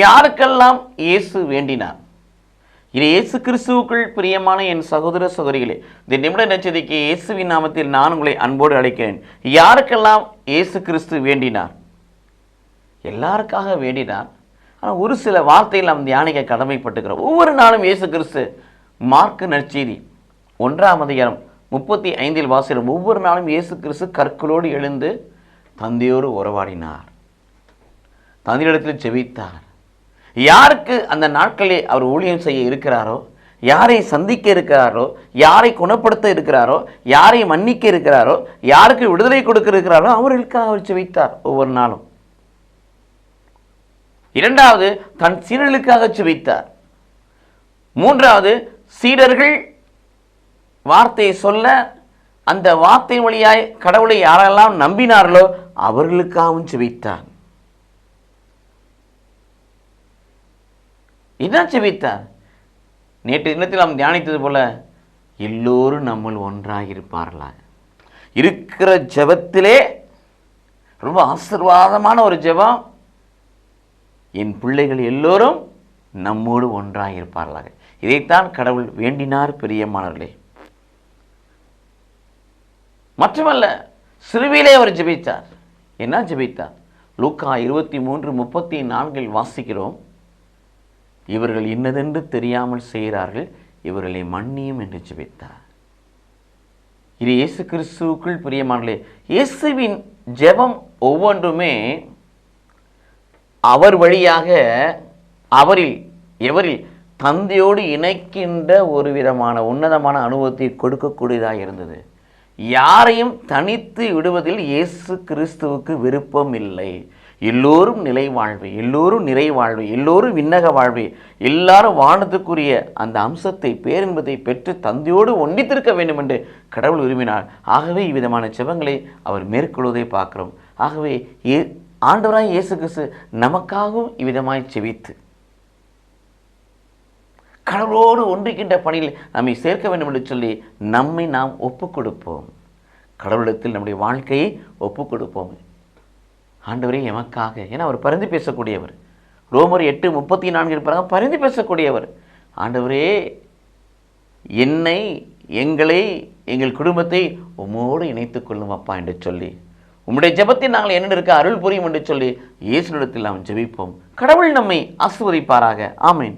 யாருக்கெல்லாம் இயேசு வேண்டினார்? இது இயேசு கிறிஸ்துவுக்குள் பிரியமான என் சகோதர சகோதரிகளே இந்த நிமிட நச்சதிக்கு இயேசுவின் நாமத்தில் நான் உங்களை அன்போடு அழைக்கிறேன். யாருக்கெல்லாம் இயேசு கிறிஸ்து வேண்டினார்? எல்லாருக்காக வேண்டினார். ஆனால் ஒரு சில வார்த்தையில் நாம் தியானிக்க கடமைப்பட்டுக்கிறோம் ஒவ்வொரு நாளும் இயேசு கிறிஸ்து மார்க்கு நற்செய்தி ஒன்றாம் அதிகாரம் முப்பத்தி ஐந்தில் வாசிடும் ஒவ்வொரு நாளும் இயேசு கிறிஸ்து கற்களோடு எழுந்து தந்தையோடு உறவாடினார். தந்தையிடத்தில் செவித்தார் யாருக்கு அந்த நாட்களே அவர் ஊழியம் செய்ய இருக்கிறாரோ யாரை சந்திக்க இருக்கிறாரோ யாரை குணப்படுத்த இருக்கிறாரோ யாரை மன்னிக்க இருக்கிறாரோ யாருக்கு விடுதலை கொடுக்க இருக்கிறாரோ அவர்களுக்காக அவர் செபித்தார் ஒவ்வொரு நாளும். இரண்டாவது தன் சீடர்களுக்காக செபித்தார் மூன்றாவது சீடர்கள் வார்த்தையை சொல்ல அந்த வார்த்தை வழியாய் கடவுளை யாரெல்லாம் நம்பினார்களோ அவர்களுக்காகவும் செபித்தார் இதான் செபித்தார் நேற்று தினத்தில் நாம் தியானித்தது போல எல்லோரும் நம்மள் ஒன்றாக இருப்பார்களாக இருக்கிற ஜெபத்திலே ரொம்ப ஆசீர்வாதமான ஒரு ஜெபம். என் பிள்ளைகள் எல்லோரும் நம்மோடு ஒன்றாக இருப்பார்களாக இதைத்தான் கடவுள் வேண்டினார் பிரியமானவர்களே. மட்டுமல்ல சிறுவிலே அவர் ஜெபித்தார். என்ன ஜெபித்தார்? லூக்கா இருபத்தி மூன்று முப்பத்தி நான்கில் வாசிக்கிறோம். இவர்கள் இன்னதென்று தெரியாமல் செய்கிறார்கள் இவர்களை மன்னியும் என்று ஜெபித்தார். இது இயேசு கிறிஸ்துவுக்குள் பிரியமானே இயேசுவின் ஜெபம் ஒவ்வொன்றுமே அவர் வழியாக அவரில் எவரில் தந்தையோடு இணைக்கின்ற ஒரு விதமான உன்னதமான அனுபவத்தை கொடுக்கக்கூடியதாக இருந்தது. யாரையும் தனித்து விடுவதில் இயேசு கிறிஸ்துவுக்கு விருப்பம் இல்லை. எல்லோரும் நிலை வாழ்வு எல்லோரும் நிறை வாழ்வு எல்லோரும் விண்ணக வாழ்வு. எல்லாரும் வானத்துக்குரிய அந்த அம்சத்தை பேரின்பத்தை பெற்று தந்தையோடு ஒன்றித்திருக்க வேண்டும் என்று கடவுள் விரும்பினார். ஆகவே இவ்விதமான செபங்களை அவர் மேற்கொள்வதை பார்க்கிறோம். ஆகவே ஏ ஆண்டவராய் இயேசு கிறிஸ்து நமக்காகவும் இவ்விதமாய் செவித்து கடவுளோடு ஒன்றிக்கின்ற பணியில் நம்மை சேர்க்க வேண்டும் என்று சொல்லி நம்மை நாம் ஒப்புக் கொடுப்போம் கடவுளிடத்தில் நம்முடைய வாழ்க்கையை ஒப்புக் கொடுப்போம் ஆண்டவரே எமக்காக. ஏன்னா அவர் பரிந்து பேசக்கூடியவர். ரோமர் எட்டு முப்பத்தி நான்கு இருப்பாங்க பரிந்து பேசக்கூடியவர். ஆண்டவரே என்னை எங்களை எங்கள் குடும்பத்தை உம்மோடு இணைத்து கொள்ளும் அப்பா என்று சொல்லி உம்முடைய ஜெபத்தில் நாங்கள் என்ன இருக்க அருள் புரியும் என்று சொல்லி இயேசுனிடத்தில் நாம் ஜெபிப்போம். கடவுள் நம்மை ஆசிர்வதிப்பாராக. ஆமேன்.